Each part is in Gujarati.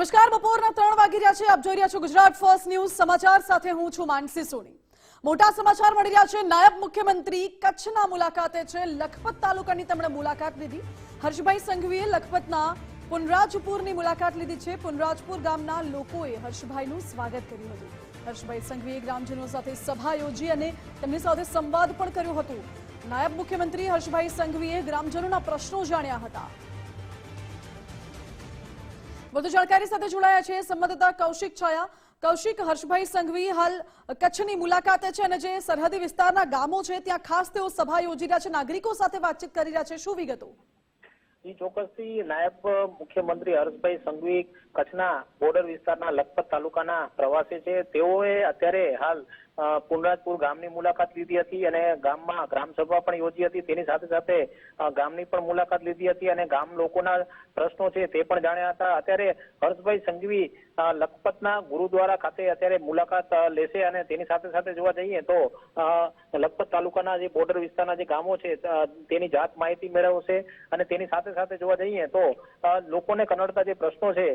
નમસ્કાર, બપોરના ત્રણ વાગી રહ્યા છે. આપ જોઈ રહ્યા છો ગુજરાત ફર્સ્ટ ન્યૂઝ. સમાચાર સાથે હું છું માનસી સોની. મોટા સમાચાર મળી રહ્યા છે. નાયબ મુખ્યમંત્રી કચ્છના મુલાકાતે છે. લખપત તાલુકાની તેમણે મુલાકાત લીધી. હર્ષભાઈ સંઘવીએ લખપતના પુનરાજપુરની મુલાકાત લીધી છે. પુનરાજપુર ગામના લોકોએ હર્ષભાઈનું સ્વાગત કર્યું હતું. હર્ષભાઈ સંઘવીએ ગ્રામજનો સાથે સભા યોજી અને તેમની સાથે સંવાદ પણ કર્યો હતો. નાયબ મુખ્યમંત્રી હર્ષભાઈ સંઘવીએ ગ્રામજનોના પ્રશ્નો જાણ્યા હતા. વધુ જાણકારી સાથે જોડાયા છે સંવાદદાતા કૌશિક છાયા. કૌશિક, હર્ષભાઈ સંઘવી હાલ કચ્છની મુલાકાતે છે અને જે સરહદી વિસ્તારના ગામો છે, ત્યાં ખાસ તેઓ સભા યોજી રહ્યા છે. નાગરિકો સાથે વાતચીત કરી રહ્યા છે. શું વિગતો? ઈ ચોક્કસથી નાયબ મુખ્યમંત્રી હર્ષભાઈ સંઘવી કચ્છના બોર્ડર વિસ્તારના લખપત તાલુકાના પ્રવાસે છે. તેઓએ અત્યારે હાલ પુનરાજપુર ગામની મુલાકાત લીધી હતી અને ગામમાં ગ્રામસભા પણ યોજી હતી. તેની સાથે સાથે ગામની પણ મુલાકાત લીધી હતી અને ગામ લોકોના પ્રશ્નો છે તે પણ જાણ્યા હતા. અત્યારે હર્ષભાઈ સંઘવી લખપતના ગુરુદ્વારા ખાતે અત્યારે મુલાકાત લેશે અને તેની સાથે સાથે જોવા જઈએ તો લખપત તાલુકાના જે બોર્ડર વિસ્તારના જે ગામો છે તેની જાત માહિતી મેળવશે અને તેની સાથે સાથે જોવા જઈએ તો લોકોને કનડતા જે પ્રશ્નો છે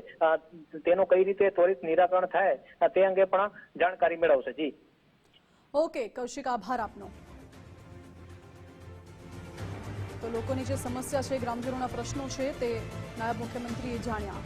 તેનું કઈ રીતે ત્વરિત નિરાકરણ થાય તે અંગે પણ જાણકારી મેળવશે. જી. ઓકે, કૌશિક, આભાર આપનો. તો લોકોની જે સમસ્યા છે, ગ્રામજનોના પ્રશ્નો છે, તે નાયબ મુખ્યમંત્રીએ જાણ્યા.